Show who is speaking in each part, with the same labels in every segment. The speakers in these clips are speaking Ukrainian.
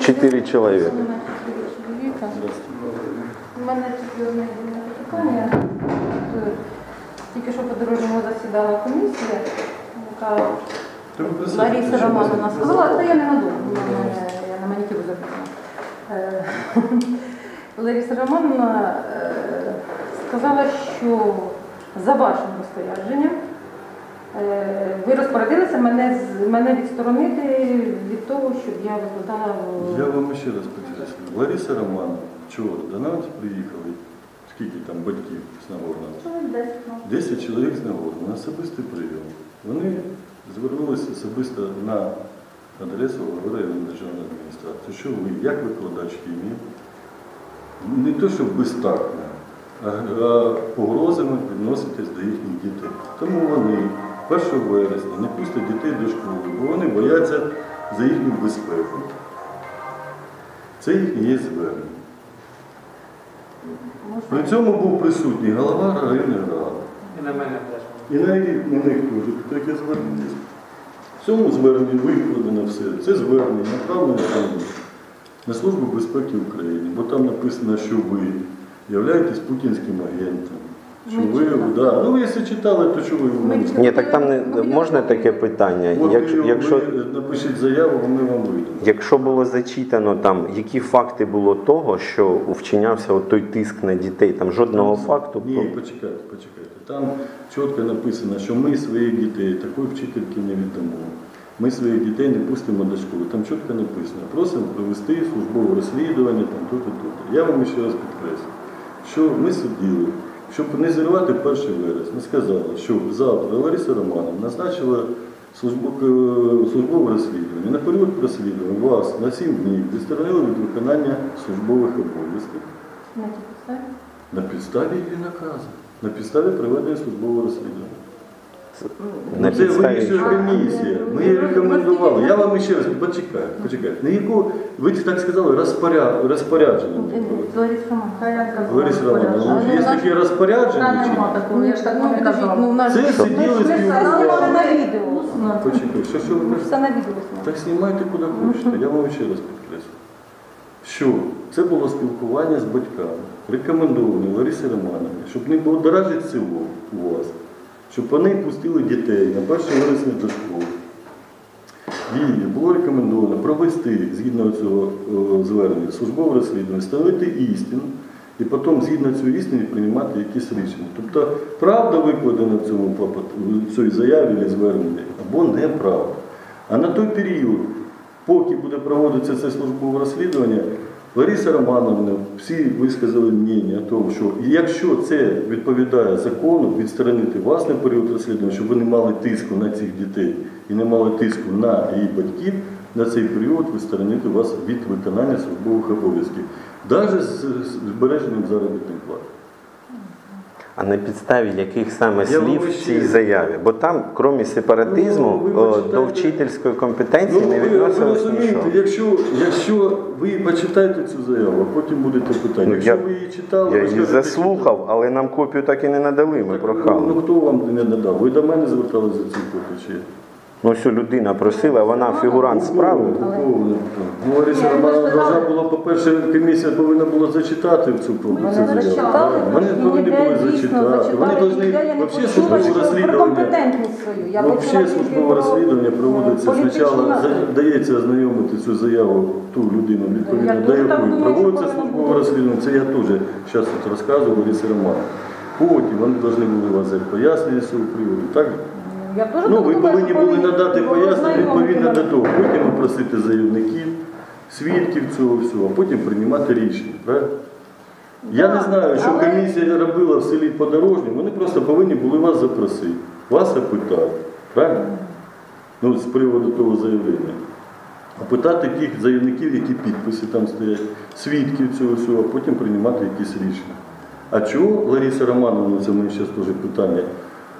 Speaker 1: Чотири чоловіка.
Speaker 2: У мене тільки одне питання. Тільки що по дорожньому засідала комісія, яка Лариса Романовна сказала, це я не у я на манікюр записана. Е, Лариса Романовна е, сказала, що за вашим розпорядженням ви розпорядилися мене, з- мене відсторонити від того, щоб я викладала
Speaker 3: Я вам ще раз підкреслюю. Лариса Романова вчора до нас приїхали, скільки там батьків з Нагорного?
Speaker 2: Чоловік десять, ну.
Speaker 3: 10 чоловік з Нагорного на особистий прийом. Вони звернулися особисто на адресу районної державної адміністрації, що ви, як викладач хімії, не то, що безтактно, а, а погрозами відноситесь до їхніх дітей. Тому вони 1 вересня не пустять дітей до школи, бо вони бояться за їхню безпеку. Це їхнє є звернення. При цьому був присутній голова районної ради.
Speaker 4: І на мене теж.
Speaker 3: І навіть на них теж таке звернення. В цьому зверненні викладено все. Це звернення направлено на Службу безпеки України, бо там написано, що ви являєтесь путінським агентом. Що ви, да. Ну, якщо читали, то що ви можете?
Speaker 1: Ні, так там не можна таке питання.
Speaker 3: От
Speaker 1: Якщо,
Speaker 3: ви,
Speaker 1: якщо,
Speaker 3: ви напишіть заяву, ми вам вийдемо.
Speaker 1: якщо було зачитано там, які факти було того, що вчинявся от той тиск на дітей, там жодного факту.
Speaker 3: Ні, почекайте, почекайте. Там чітко написано, що ми своїх дітей такої вчительки не віддамо. Ми своїх дітей не пустимо до школи. Там чітко написано, просимо провести службове розслідування, там тут і тут. Я вам ще раз підкреслю, що ми сиділи, щоб не зірвати 1 вересня, сказали, що завтра Лариса Романова назначила службу, е, службове розслідування. На період розслідування вас на 7 днів відсторонили від виконання службових обов'язків.
Speaker 2: На підставі?
Speaker 3: На підставі її наказу, на підставі проведення службового розслідування.
Speaker 1: На
Speaker 3: Ну, це
Speaker 1: підставі
Speaker 3: вирішує комісія. Ми її рекомендували. Я вам ще раз почекаю, почекайте. На яку ви так сказали розпоряд, розпорядження?
Speaker 2: Лариса Романовна.
Speaker 3: Лариса Романовна, є таке розпорядження? чи?
Speaker 2: Ну, я ж так не ну, нас
Speaker 3: Це сиділи,
Speaker 2: на відео.
Speaker 3: Почекай, що, що ви кажете?
Speaker 2: все на відео.
Speaker 3: Так знімайте куди хочете. Я вам ще раз підкреслю. Що це було спілкування з батьками, рекомендоване Ларисі Романовні, щоб не було дорожить село у вас, щоб вони пустили дітей на 1 вересня до школи. Їй було рекомендовано провести згідно цього е, звернення службове розслідування, встановити істину і потім згідно цієї істини приймати якісь рішення. Тобто правда викладена в цьому в цій заяві чи зверненні або неправда. А на той період, поки буде проводитися це службове розслідування, Лариса Романовна, всі висказали мнення того, що якщо це відповідає закону, відсторонити вас на період розслідування, щоб ви не мали тиску на цих дітей і не мали тиску на її батьків, на цей період відсторонити вас від виконання службових обов'язків, навіть з збереженням заробітних плати.
Speaker 1: А на підставі яких саме слів в цій заяві? Бо там, крім сепаратизму,
Speaker 3: Ну,
Speaker 1: о, до вчительської компетенції
Speaker 3: Ну,
Speaker 1: не
Speaker 3: ви
Speaker 1: відносилось нічого.
Speaker 3: якщо, якщо ви почитаєте цю заяву, а потім будете питання.
Speaker 1: Ну,
Speaker 3: Якщо
Speaker 1: я-
Speaker 3: ви її читали,
Speaker 1: Я
Speaker 3: ви
Speaker 1: її заслухав, але нам копію так і не надали. Ми
Speaker 3: Ну,
Speaker 1: прохали.
Speaker 3: хто вам не надав? Ви до мене зверталися за цю копію чи?
Speaker 1: Ну, що людина просила, вона фігурант справи.
Speaker 3: Ну, должна була, по-перше, комісія повинна була зачитати.
Speaker 2: Вони
Speaker 3: цю заяву. Вони повинні були зачитати. Вони повинні взагалі службове розслідування. Взагалі службове розслідування проводиться спочатку, дається ознайомити цю заяву ту людину, відповідно до якої проводиться службове розслідування. Це я теж зараз тут розказував Ларисі Романовні. Потім вони повинні були вас пояснення з цього приводу. Так?
Speaker 2: Я теж
Speaker 3: Ну, ви повинні були надати пояснення відповідно до того. Потім опросити заявників, свідків цього всього, а потім приймати рішення. Правильно? Я не знаю, що
Speaker 2: але-
Speaker 3: комісія робила в селі подорожнім, вони просто повинні були вас запросити, вас опитати. Правильно? Ну, з приводу того заявлення. А питати тих заявників, які підписи там стоять, свідків цього всього, а потім приймати якісь рішення. А чого Лариса Романовна, це мені зараз теж питання,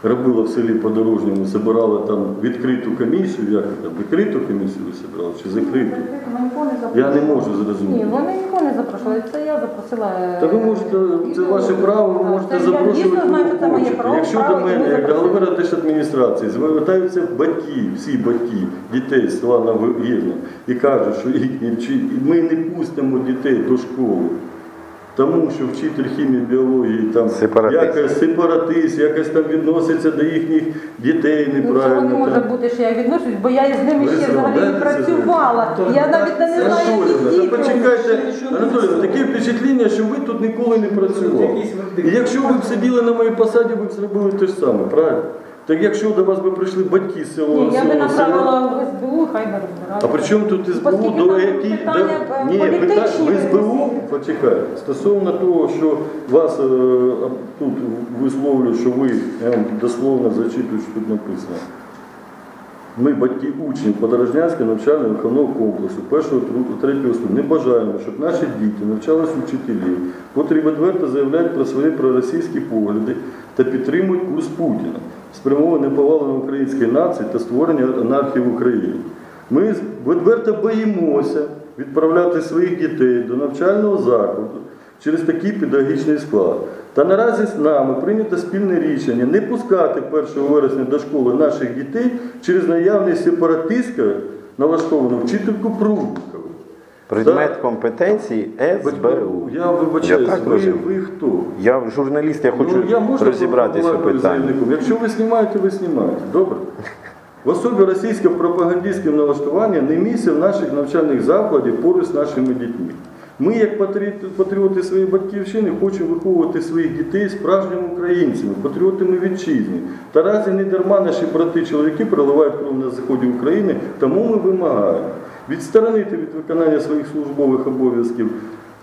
Speaker 3: робила в селі Подорожньому, збирала там відкриту комісію, як це, відкриту комісію ви збирали чи закриту?
Speaker 2: Вони нікого не
Speaker 3: Я не можу
Speaker 2: Ні,
Speaker 3: зрозуміти.
Speaker 2: вони нікого не запрошували. Це я запросила. е,
Speaker 3: Та ви можете, це ваше право, ви можете
Speaker 2: це я
Speaker 3: запрошувати.
Speaker 2: дійсно знаю, що це
Speaker 3: кого
Speaker 2: моє
Speaker 3: хочете.
Speaker 2: право.
Speaker 3: Якщо
Speaker 2: право,
Speaker 3: до мене, як до голови адміністрації, звертаються батьки, всі батьки дітей з села Новогірне і кажуть, що їхні вчи- ми не пустимо дітей до школи. Тому що вчитель хімії, біології там
Speaker 1: Сепаратист.
Speaker 3: якось сепаратист, якось там відноситься до їхніх дітей
Speaker 2: Ну, не може бути, що я відношусь, бо я з ними ще взагалі не
Speaker 3: згадаєте це
Speaker 2: працювала. Я навіть не знаю, які діти.
Speaker 3: почекайте, Анатоліївна, таке впечатлення, що ви тут ніколи не працювали. І якщо ви б сиділи на моїй посаді, ви б зробили те ж саме, правильно? Так якщо до вас би прийшли батьки з цього
Speaker 2: Ні, я би направила в СБУ, хай не розбираються.
Speaker 3: а при чому тут СБУ
Speaker 2: Оскільки
Speaker 3: до які
Speaker 2: питання, е,
Speaker 3: ні, питання в СБУ почекайте. Стосовно того, що вас е, тут висловлюють, що ви я вам дословно зачитую, що тут написано. Ми, батьки учнів Подорожнянського навчально-виховного комплексу першого третього ступеня, не бажаємо, щоб наші діти навчались вчителів, котрі відверто заявляють про свої проросійські погляди та підтримують курс Путіна, спрямований повалення української нації та створення анархії в Україні. Ми відверто боїмося відправляти своїх дітей до навчального закладу через такий педагогічний склад. Та наразі з нами прийнято спільне рішення не пускати 1 вересня до школи наших дітей через наявність сепаратистська налаштовану вчительку Прудникову.
Speaker 1: Предмет компетенції СБУ.
Speaker 3: Я вибачаюсь,
Speaker 1: Я так
Speaker 3: ви, ви хто?
Speaker 1: Я журналіст, я хочу
Speaker 3: ну, я
Speaker 1: розібратися у питанні.
Speaker 3: Якщо ви знімаєте, ви знімаєте. Добре? В особі російського пропагандистського налаштування не місце в наших навчальних закладах поруч з нашими дітьми. Ми, як патріоти- своєї батьківщини, хочемо виховувати своїх дітей справжніми українцями, патріотами вітчизни. Та разі не дарма наші брати-чоловіки проливають кров на заході України, тому ми вимагаємо відсторонити від виконання своїх службових обов'язків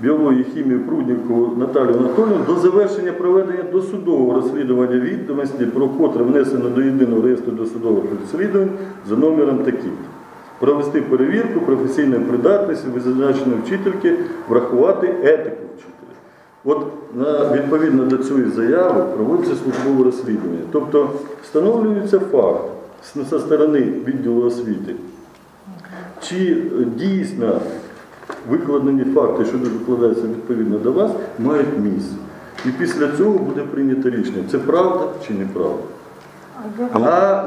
Speaker 3: біології, хімії Пруднікову Наталію Анатолійовну до завершення проведення досудового розслідування відомості, про котре внесено до єдиного реєстру досудових розслідувань за номером таким. Провести перевірку професійної придатності визначеної вчительки, врахувати етику вчителя. От відповідно до цієї заяви проводиться службове розслідування. Тобто встановлюється факт зі сторони відділу освіти, чи дійсно викладені факти, що викладаються відповідно до вас, мають місце. І після цього буде прийнято рішення, це правда чи неправда.
Speaker 2: А
Speaker 3: А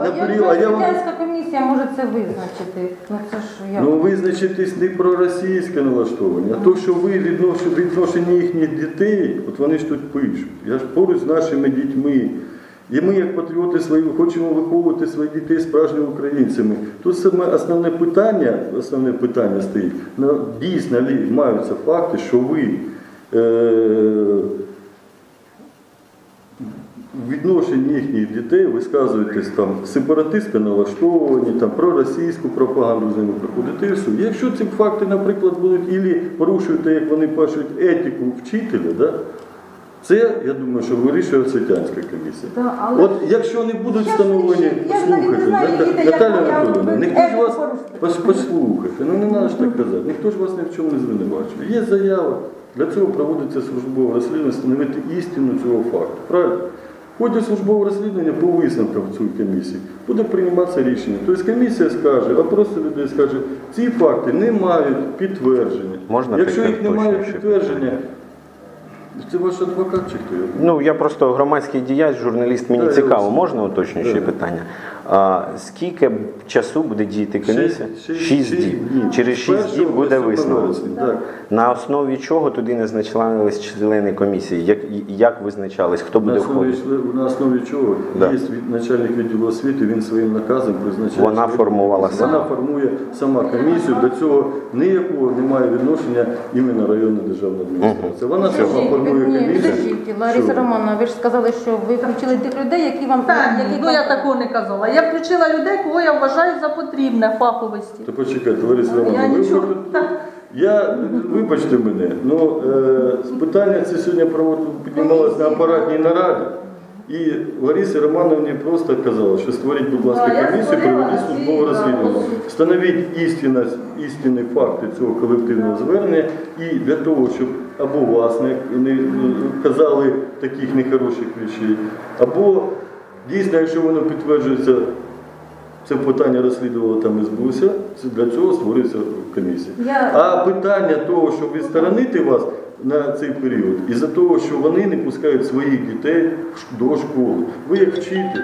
Speaker 3: на період, а я вам
Speaker 2: комісія може це визначити. Ну це ж як?
Speaker 3: Ну визначитись не про російське налаштування, а то, що ви віднош- відношення їхніх дітей, от вони ж тут пишуть. Я ж поруч з нашими дітьми. І ми, як патріоти свої, хочемо виховувати своїх дітей справжніми українцями. Тут саме основне питання, основне питання стоїть. Дійсно маються факти, що ви е, відношенні їхніх дітей висказуєтесь там сепаратистсько налаштовані, там проросійську пропаганду з ними проходите. Якщо ці факти, наприклад, будуть ілі порушуєте, як вони пишуть, етику вчителя, да? Це, я думаю, що вирішує освітянська комісія.
Speaker 2: Да, але
Speaker 3: От якщо не будуть встановлені,
Speaker 2: не- не
Speaker 3: послухайте, Наталя Анатолійовна, ніхто ж вас пос- послухайте, ну не треба ж так казати, ніхто ж вас ні в чому не звинувачує. Є заява, для цього проводиться службове розслідування, встановити істину цього факту. Правильно? В ході службового розслідування по висновкам в цій комісії буде прийматися рішення. Тобто комісія скаже, а просто людей скаже, ці факти не мають підтвердження.
Speaker 1: Можна
Speaker 3: Якщо їх немає
Speaker 1: уточнююче
Speaker 3: підтвердження? Це ваш адвокат чи хто?
Speaker 1: Ну, я просто громадський діяч, журналіст, мені цікаво, можна
Speaker 3: уточнюючі
Speaker 1: питання? А, скільки часу буде діяти комісія?
Speaker 3: Шість-
Speaker 1: Шість
Speaker 3: шість
Speaker 1: діб.
Speaker 3: днів.
Speaker 1: Через шість діб буде висновок.
Speaker 3: Так.
Speaker 1: На основі чого туди не значились члени комісії? Як, як визначались, хто
Speaker 3: На
Speaker 1: буде
Speaker 3: основі,
Speaker 1: входити?
Speaker 3: на основі чого
Speaker 1: Да.
Speaker 3: є начальник відділу освіти, він своїм наказом призначає.
Speaker 1: Вона формувала сама.
Speaker 3: Вона формує сама комісію. До цього ніякого немає відношення іменно районна державна адміністрація. Вона сама формує
Speaker 2: ні,
Speaker 3: комісію.
Speaker 2: Лариса? Романовна, ви ж сказали, що ви включили тих людей, які вам
Speaker 4: Так,
Speaker 2: які
Speaker 4: ну
Speaker 2: вам-
Speaker 4: я такого не казала. Я включила людей, кого я вважаю за потрібне фаховості.
Speaker 3: То почекайте, Лариса Романовна, ви
Speaker 4: нічого.
Speaker 3: Я, вибачте мене, ну е, питання це сьогодні піднімалось на апаратній нараді. І Ларисі Романовні просто казала, що створіть, будь ласка, комісію, проведіть службове розслідування. Встановіть істинно, істинні факти цього колективного звернення і для того, щоб або вас не, не казали таких нехороших речей, або Дійсно, якщо воно підтверджується, це питання розслідувало там СБУся, це для цього створюється комісія.
Speaker 2: Я-
Speaker 3: А питання того, щоб відсторонити вас на цей період, із-за того, що вони не пускають своїх дітей до школи. Ви як вчитель,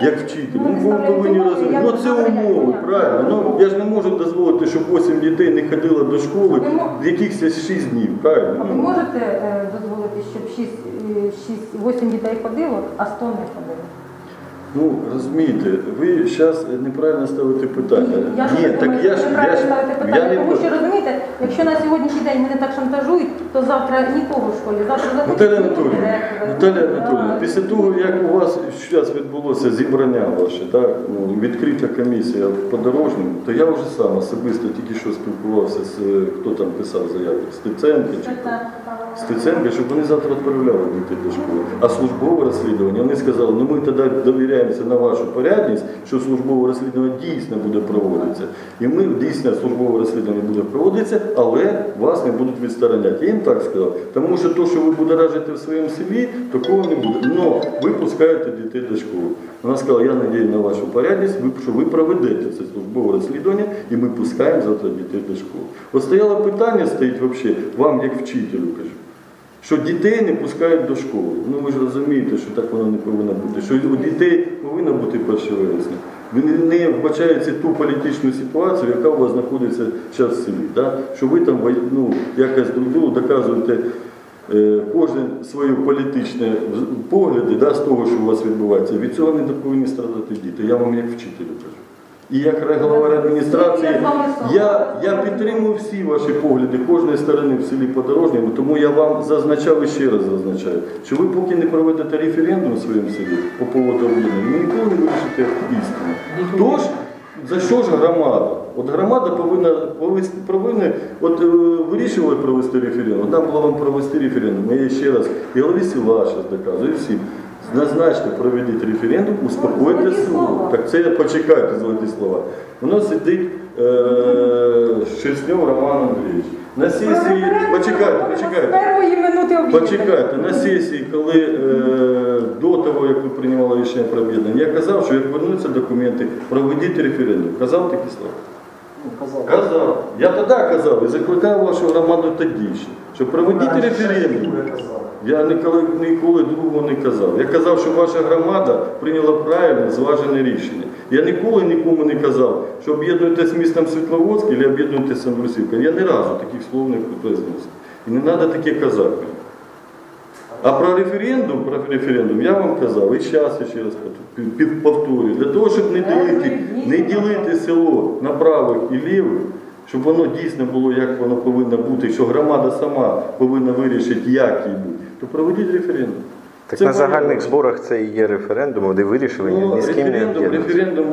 Speaker 3: як вчитель,
Speaker 2: Ну,
Speaker 3: ну ви повинні розуміти. Ну це умови, правильно. Ну я ж не можу дозволити, щоб 8 дітей не ходило до школи
Speaker 2: Ви
Speaker 3: в якихось 6 днів,
Speaker 2: А
Speaker 3: правильно?
Speaker 2: ви
Speaker 3: Ну,
Speaker 2: можете е, дозволити, щоб 6, 8 дітей ходило, а 100 не ходило?
Speaker 3: Ну, розумієте, ви зараз неправильно ставите питання.
Speaker 2: Я
Speaker 3: Ні, так я ж я ж
Speaker 2: ставити
Speaker 3: я
Speaker 2: питання,
Speaker 3: не
Speaker 2: тому що розумієте, якщо на сьогоднішній день мене так шантажують, то завтра нікого в школі. Завтра
Speaker 3: Наталя Анатолійовна. Наталя Анатолійовна, після того, як у вас зараз відбулося зібрання ваше, так, ну, відкрита комісія по дорожньому, то я вже сам особисто тільки що спілкувався з хто там писав заяву, Стеценко чи? Стеценка, щоб вони завтра відправляли дітей до школи. А службове розслідування, вони сказали, ну ми тоді довіряємося на вашу порядність, що службове розслідування дійсно буде проводитися. І ми дійсно службове розслідування буде проводитися, але вас не будуть відстороняти. Я їм так сказав. Тому що то, що ви будоражите в своєму селі, такого не буде. Но ви пускаєте дітей до школи. Вона сказала, я надію на вашу порядність, що ви проведете це службове розслідування, і ми пускаємо завтра дітей до школи. От стояло питання, стоїть взагалі, вам як вчителю кажу що дітей не пускають до школи. Ну ви ж розумієте, що так воно не повинно бути. Що у дітей повинно бути 1 вересня. Вони не вбачаються ту політичну ситуацію, яка у вас знаходиться зараз в селі. Да? Що ви там ну, якось друг другу доказуєте е, кожен свої політичні погляди да, з того, що у вас відбувається. Від цього не повинні страдати діти. Я вам як вчителю кажу. І як голова адміністрації,
Speaker 2: Я
Speaker 3: я, підтримую всі ваші погляди кожної сторони в селі Подорожньому, тому я вам зазначав і ще раз зазначаю, що ви поки не проведете референдум в своєму селі по поводу об'єднання, ви ніколи не вирішите істину. Хто ж, за що ж громада? От громада повинна повинна от, е, вирішували провести референдум, треба було вам провести референдум. Я ще раз, і голові села зараз доказую, і всім. Назначте, проведіть референдум, успокойте
Speaker 2: слова.
Speaker 3: Так це почекайте золоті слова. У нас сидить е, Шерстньов Роман Андрійович. На сесії, почекайте,
Speaker 2: З
Speaker 3: почекайте.
Speaker 2: першої минути об'єднання.
Speaker 3: Почекайте, на сесії, коли е, до того, як ви приймали рішення про об'єднання, я казав, що як вернуться документи, проведіть референдум. Казав такі слова? Казав. Я тоді казав і закликаю вашу громаду тоді ще, що проведіть референдум. Я ніколи, ніколи другого не казав. Я казав, що ваша громада прийняла правильне, зважене рішення. Я ніколи нікому не казав, що об'єднуєте з містом Світловодськ або об'єднуєте з Андрусівкою. Я ні разу таких слов не произносив. І не треба таке казати. А про референдум, про референдум я вам казав, і зараз ще раз повторюю, для того, щоб не ділити, не ділити село на правих і лівих, щоб воно дійсно було, як воно повинно бути, що громада сама повинна вирішити, як їй бути, то проведіть референдум.
Speaker 1: Так
Speaker 3: Це
Speaker 1: на
Speaker 3: правильно.
Speaker 1: загальних зборах це і є референдум, вони вирішили ні,
Speaker 3: Ну,
Speaker 1: ні з ким не
Speaker 3: референдум, референдум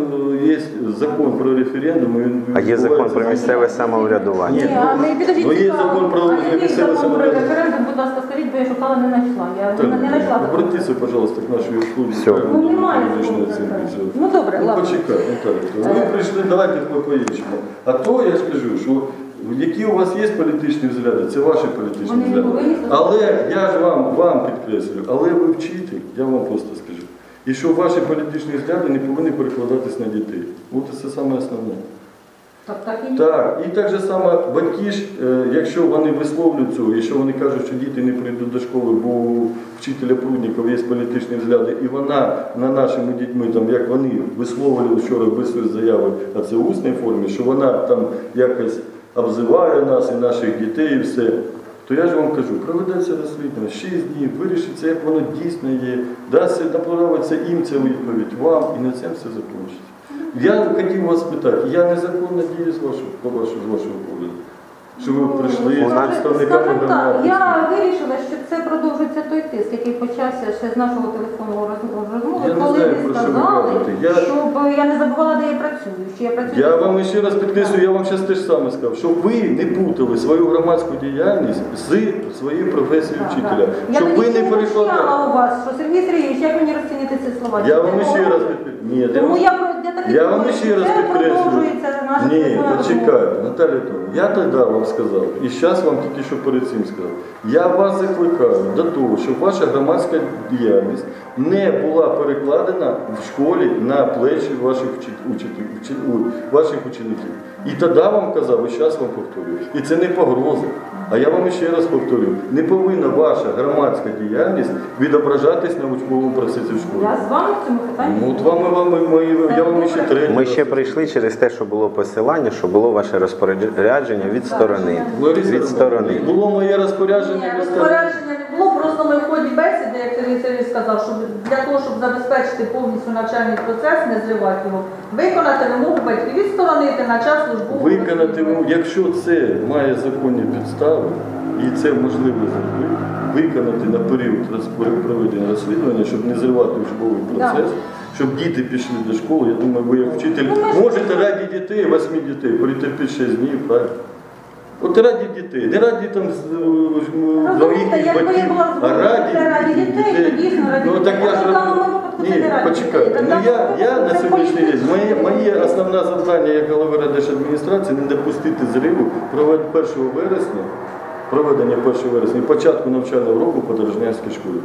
Speaker 3: е, є закон про референдум. він
Speaker 1: А є закон про місцеве самоврядування.
Speaker 2: Ні, а ми підождіть,
Speaker 3: Ну, є закон про місцеве самоврядування.
Speaker 2: референдум, будь ласка, скажіть, бо я шукала, не знайшла. Я
Speaker 3: Так,
Speaker 2: не, знайшла.
Speaker 3: Обратіться, пожалуйста, к нашій услугі.
Speaker 1: Всё.
Speaker 2: Ну немає. Ну добре,
Speaker 3: Ну,
Speaker 2: ладно.
Speaker 3: почекай, Наталя. Ви прийшли, давайте по по-іншому. А то я ж кажу, що які у вас є політичні взгляди, це ваші політичні
Speaker 2: Вони
Speaker 3: взгляди. Але я ж вам, вам підкреслюю, але ви вчитель, я вам просто скажу. І що ваші політичні взгляди не повинні перекладатись на дітей. От це саме основне.
Speaker 2: Так, так і.
Speaker 3: Так, і так же само батьки ж, е, якщо вони висловлюють цього, якщо вони кажуть, що діти не прийдуть до школи, бо у вчителя Пруднікова є політичні взгляди, і вона на нашими дітьми, там, як вони висловлювали вчора своєї заяви, а це в усній формі, що вона там якось обзиває нас і наших дітей, і все. То я ж вам кажу, проведеться розслідування 6 днів, вирішиться, як воно дійсно є, дасться, направиться їм ця відповідь вам, і на цьому все закінчиться. Я хотів вас питати, я незаконно дію з вашого, по вашого, з вашого погляду? Що ви прийшли з представниками
Speaker 2: я вирішила, що той тиск, який почався ще з нашого телефонного роз- розмови,
Speaker 3: Я не
Speaker 2: коли
Speaker 3: знаю,
Speaker 2: ви
Speaker 3: про що ви
Speaker 2: сказали,
Speaker 3: кажете. Я-
Speaker 2: щоб я не забувала, де я працюю. Що я працюю
Speaker 3: Я вам ще раз підкреслю, я вам зараз теж саме сказав, щоб ви не путали свою громадську діяльність з своєю професією
Speaker 2: Так,
Speaker 3: вчителя.
Speaker 2: так.
Speaker 3: Щоб
Speaker 2: я
Speaker 3: ви
Speaker 2: тоді
Speaker 3: не
Speaker 2: ще
Speaker 3: перекладали.
Speaker 2: уточняла у вас, що Сергій Сергійович, як мені розцінити ці слова?
Speaker 3: Я вам ще раз підкреслю. Ні, я
Speaker 2: Тому
Speaker 3: вам-
Speaker 2: я, про- я
Speaker 3: вам ще раз підкреслюю. Ні, почекайте, Наталя Анатолійовна, я тоді вам сказав, і зараз вам тільки що перед цим сказав. Я вас закликаю до того, щоб ваша громадська діяльність не була перекладена в школі на плечі ваших ваших учеників. І тоді вам казав, і зараз вам повторюю. І це не погроза. А я вам ще раз повторюю, не повинна ваша громадська діяльність відображатись на учбовому процесі в школі.
Speaker 2: Я з вами в цьому питанні.
Speaker 3: Ну, от вам, вам, вам, я вам ще.
Speaker 1: Ми ще прийшли через те, що було посилання, що було ваше розпорядження від сторони. Від сторони.
Speaker 3: Було моє розпорядження
Speaker 4: Ні, розпорядження не було, просто ми в ході бесіди, як Сергій Сергійович сказав, щоб для того, щоб забезпечити повністю навчальний процес, не зривати його, виконати вимогу батьків, відсторонити на час службового
Speaker 3: Виконати, ну, якщо це має законні підстави, і це можливо зробити, виконати на період проведення розслідування, щоб не зривати учбовий процес, щоб діти пішли до школи. Я думаю, ви як вчитель
Speaker 2: Ну,
Speaker 3: можете раді дітей, восьми дітей, перетерпіти 6 днів, правильно? От раді дітей, не раді там з- е, батьків, а раді,
Speaker 2: дітей,
Speaker 3: Ну так я ж
Speaker 2: це
Speaker 3: Ні, почекайте. Ну я, я на сьогоднішній день, моє, моє основне завдання як голови Раддержадміністрації не допустити зриву провед 1 вересня, проведення 1 вересня, і початку навчального року по Дорожнянській школі.